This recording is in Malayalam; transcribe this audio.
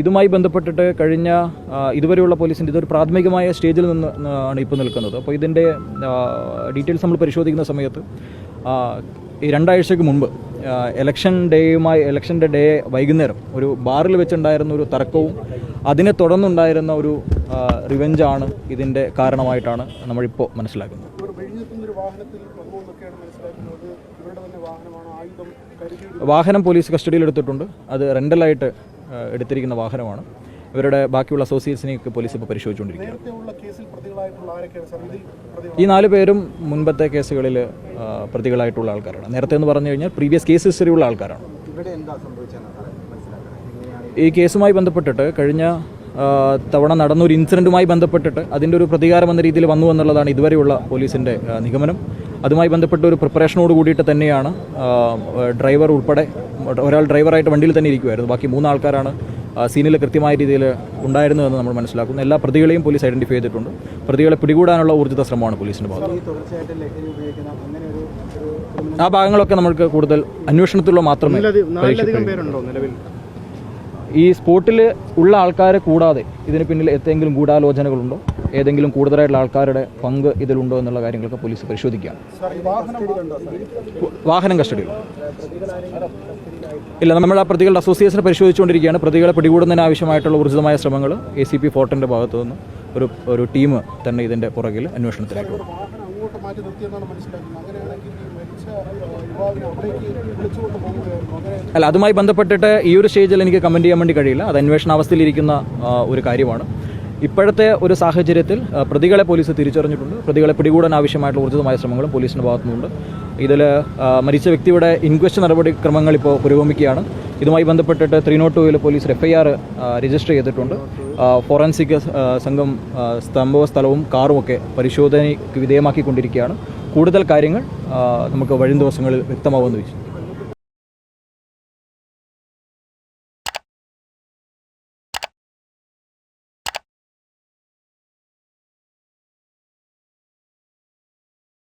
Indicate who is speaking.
Speaker 1: ഇതുമായി ബന്ധപ്പെട്ടിട്ട് കഴിഞ്ഞ ഇതുവരെയുള്ള പോലീസിന്റെ ഇതൊരു പ്രാഥമികമായ സ്റ്റേജിൽ നിന്ന് ആണ് ഇപ്പോൾ നിൽക്കുന്നത്. അപ്പോൾ ഇതിന്റെ ഡീറ്റെയിൽസ് നമ്മൾ പരിശോധിക്കുന്ന സമയത്ത് ഈ രണ്ടാഴ്ചയ്ക്ക് മുൻപ് എലക്ഷൻ ഡേയുമായി ഇലക്ഷന്റെ ഡേ വൈകുന്നേരം ഒരു ബാറിൽ വെച്ചുണ്ടായിരുന്ന ഒരു തർക്കവും അതിനെ തുടർന്നുണ്ടായിരുന്ന ഒരു റിവെഞ്ചാണ് ഇതിന്റെ കാരണമായിട്ടാണ് നമ്മളിപ്പോൾ മനസ്സിലാക്കുന്നത്. വാഹനം പോലീസ് കസ്റ്റഡിയിൽ എടുത്തിട്ടുണ്ട്. അത് റെന്റലായിട്ട് എടുത്തിരിക്കുന്ന വാഹനമാണ്. ഇവരുടെ ബാക്കിയുള്ള അസോസിയേറ്റ്സിനെയൊക്കെ പോലീസ് ഇപ്പോൾ പരിശോധിച്ചുകൊണ്ടിരിക്കുകയാണ്.
Speaker 2: നേരത്തെ ഉള്ള കേസിൽ പ്രതികളായിട്ടുള്ള ആരൊക്കെയാണ്? സാർ
Speaker 1: ഈ നാല് പേരും മുൻപത്തെ കേസുകളിൽ പ്രതികളായിട്ടുള്ള ആൾക്കാരാണ്. നേരത്തെ എന്ന് പറഞ്ഞു കഴിഞ്ഞാൽ പ്രീവിയസ് കേസ് ഹിസ്റ്ററിയുള്ള ആൾക്കാരാണ്. ഈ കേസുമായി ബന്ധപ്പെട്ടിട്ട് കഴിഞ്ഞ തവണ നടന്ന ഒരു ഇൻസിഡന്റുമായി ബന്ധപ്പെട്ടിട്ട് അതിന്റെ ഒരു പ്രതികാരം എന്ന രീതിയിൽ വന്നു എന്നുള്ളതാണ് ഇതുവരെയുള്ള പോലീസിന്റെ നിഗമനം. അതുമായി ബന്ധപ്പെട്ട ഒരു പ്രിപ്പറേഷനോട് കൂടിയിട്ട് തന്നെയാണ് ഡ്രൈവർ ഉൾപ്പെടെ ഒരാൾ ഡ്രൈവറായിട്ട് വണ്ടിയിൽ തന്നെ ഇരിക്കുമായിരുന്നു ബാക്കി മൂന്ന് ആൾക്കാരാണ് സീനിൽ കൃത്യമായ രീതിയിൽ ഉണ്ടായിരുന്നതെന്ന് നമ്മൾ മനസ്സിലാക്കുന്നു. എല്ലാ പ്രതികളെയും പോലീസ് ഐഡന്റിഫൈ ചെയ്തിട്ടുണ്ട്. പ്രതികളെ പിടികൂടാനുള്ള ഊർജിത ശ്രമമാണ് പോലീസിന്റെ ഭാഗത്ത്. ആ ഭാഗങ്ങളൊക്കെ നമ്മൾക്ക് കൂടുതൽ അന്വേഷണത്തിലുള്ള മാത്രമേ ഈ സ്പോട്ടിൽ ഉള്ള ആൾക്കാരെ കൂടാതെ ഇതിന് പിന്നിൽ എന്തെങ്കിലും ഗൂഢാലോചനകളുണ്ടോ? ഏതെങ്കിലും കൂടുതലായിട്ടുള്ള ആൾക്കാരുടെ പങ്ക് ഇതിലുണ്ടോ എന്നുള്ള കാര്യങ്ങളൊക്കെ പോലീസ് പരിശോധിക്കുകയാണ്.
Speaker 2: വാഹനം
Speaker 1: കസ്റ്റഡിയിൽ. ഇല്ല നമ്മൾ ആ പ്രതികളുടെ അസോസിയേഷനെ പരിശോധിച്ചുകൊണ്ടിരിക്കുകയാണ്. പ്രതികളെ പിടികൂടുന്നതിന് ആവശ്യമായിട്ടുള്ള ഊർജിതമായ ശ്രമങ്ങൾ എ സി പി ഫോർട്ടിന്റെ ഭാഗത്തു നിന്ന് ഒരു ഒരു ടീം തന്നെ ഇതിന്റെ പുറകിൽ
Speaker 2: അങ്ങനെ
Speaker 1: അല്ല അതുമായി ബന്ധപ്പെട്ടിട്ട് ഈ ഒരു സ്റ്റേജിൽ എനിക്ക് കമന്റ് ചെയ്യാൻ വേണ്ടി കഴിയില്ല. അത് അന്വേഷണാവസ്ഥയിലിരിക്കുന്ന അവസ്ഥയിലിരിക്കുന്ന ഒരു കാര്യമാണ്. ഇപ്പോഴത്തെ ഒരു സാഹചര്യത്തിൽ പ്രതികളെ പോലീസ് തിരിച്ചറിഞ്ഞിട്ടുണ്ട്. പ്രതികളെ പിടികൂടാൻ ആവശ്യമായിട്ടുള്ള ഊർജിതമായ ശ്രമങ്ങളും പോലീസിന്റെ ഭാഗത്തുനിന്നുണ്ട്. ഇതിൽ മരിച്ച വ്യക്തിയുടെ ഇൻക്വസ്റ്റ് നടപടിക്രമങ്ങൾ ഇപ്പോൾ പുരോഗമിക്കുകയാണ്. ഇതുമായി ബന്ധപ്പെട്ടിട്ട് ത്രീ നോട്ട് ടൂവിൽ police F I R register ചെയ്തിട്ടുണ്ട്. ഫോറൻസിക് സംഘം സ്തംഭവ സ്ഥലവും കാറും ഒക്കെ പരിശോധനയ്ക്ക് വിധേയമാക്കിക്കൊണ്ടിരിക്കുകയാണ്. കൂടുതൽ കാര്യങ്ങൾ നമുക്ക് വരും ദിവസങ്ങളിൽ വ്യക്തമാവുമെന്ന് വിശ്വസിക്കുന്നു.